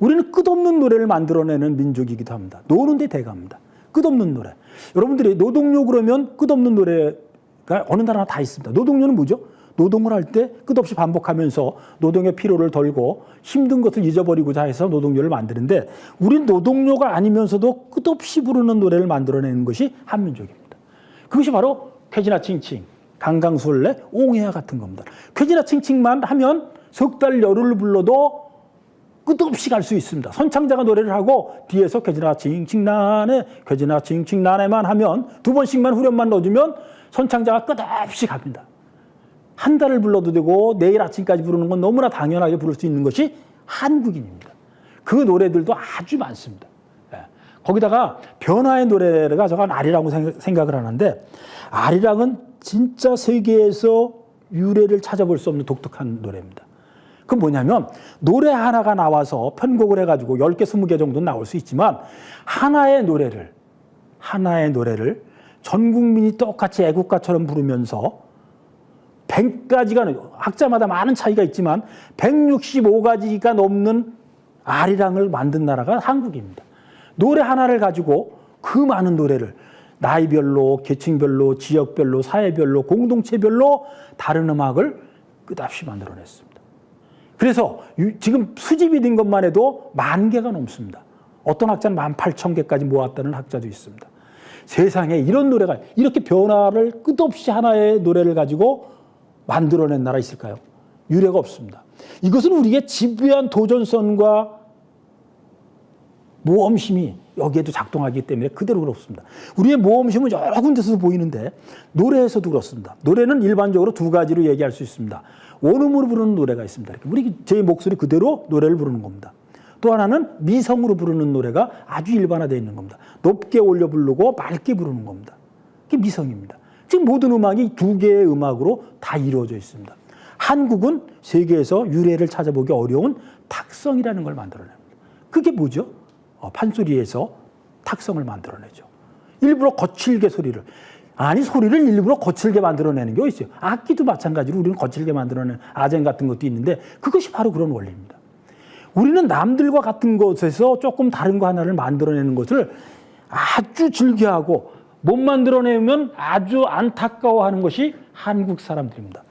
우리는 끝없는 노래를 만들어내는 민족이기도 합니다. 노는데 대가입니다. 끝없는 노래. 여러분들이 노동요 그러면 끝없는 노래가 어느 나라나 다 있습니다. 노동요는 뭐죠? 노동을 할 때 끝없이 반복하면서 노동의 피로를 덜고 힘든 것을 잊어버리고자 해서 노동요를 만드는데 우린 노동요가 아니면서도 끝없이 부르는 노래를 만들어내는 것이 한민족입니다. 그것이 바로 쾌지나 칭칭, 강강술래, 옹해야 같은 겁니다. 쾌지나 칭칭만 하면 석 달 열흘 불러도 끝없이 갈 수 있습니다. 선창자가 노래를 하고 뒤에서 쾌지나 칭칭나네, 쾌지나 칭칭나네만 하면 두 번씩만 후렴만 넣어주면 선창자가 끝없이 갑니다. 한 달을 불러도 되고 내일 아침까지 부르는 건 너무나 당연하게 부를 수 있는 것이 한국인입니다. 그 노래들도 아주 많습니다. 예. 거기다가 변화의 노래가 저가 아리라고 생각- 생각을 하는데 아리랑은 진짜 세계에서 유래를 찾아볼 수 없는 독특한 노래입니다. 그 뭐냐면 노래 하나가 나와서 편곡을 해가지고 10개, 20개 정도 나올 수 있지만 하나의 노래를 하나의 노래를 전 국민이 똑같이 애국가처럼 부르면서 100가지가 학자마다 많은 차이가 있지만 165가지가 넘는 아리랑을 만든 나라가 한국입니다. 노래 하나를 가지고 그 많은 노래를 나이별로, 계층별로, 지역별로, 사회별로, 공동체별로 다른 음악을 끝없이 만들어냈습니다. 그래서 유- 지금 수집이 된 것만 해도 만 개가 넘습니다. 어떤 학자는 만 팔천 개까지 모았다는 학자도 있습니다. 세상에 이런 노래가 이렇게 변화를 끝없이 하나의 노래를 가지고 만들어낸 나라 있을까요? 유례가 없습니다. 이것은 우리의 집요한 도전성과 모험심이 여기에도 작동하기 때문에 그대로 그렇습니다. 우리의 모험심은 여러 군데서도 보이는데 노래에서도 그렇습니다. 노래는 일반적으로 두 가지로 얘기할 수 있습니다. 원음으로 부르는 노래가 있습니다. 이렇게 우리 제 목소리 그대로 노래를 부르는 겁니다. 또 하나는 미성으로 부르는 노래가 아주 일반화되어 있는 겁니다. 높게 올려 부르고 맑게 부르는 겁니다. 그게 미성입니다. 지금 모든 음악이 두 개의 음악으로 다 이루어져 있습니다. 한국은 세계에서 유래를 찾아보기 어려운 탁성이라는 걸 만들어냅니다. 그게 뭐죠? 어, 판소리에서 탁성을 만들어내죠. 일부러 거칠게 소리를. 아니, 소리를 일부러 거칠게 만들어내는 게 있어요. 악기도 마찬가지로 우리는 거칠게 만들어내는 아젠 같은 것도 있는데 그것이 바로 그런 원리입니다. 우리는 남들과 같은 것에서 조금 다른 거 하나를 만들어내는 것을 아주 즐겨하고 못 만들어내면 아주 안타까워하는 것이 한국 사람들입니다.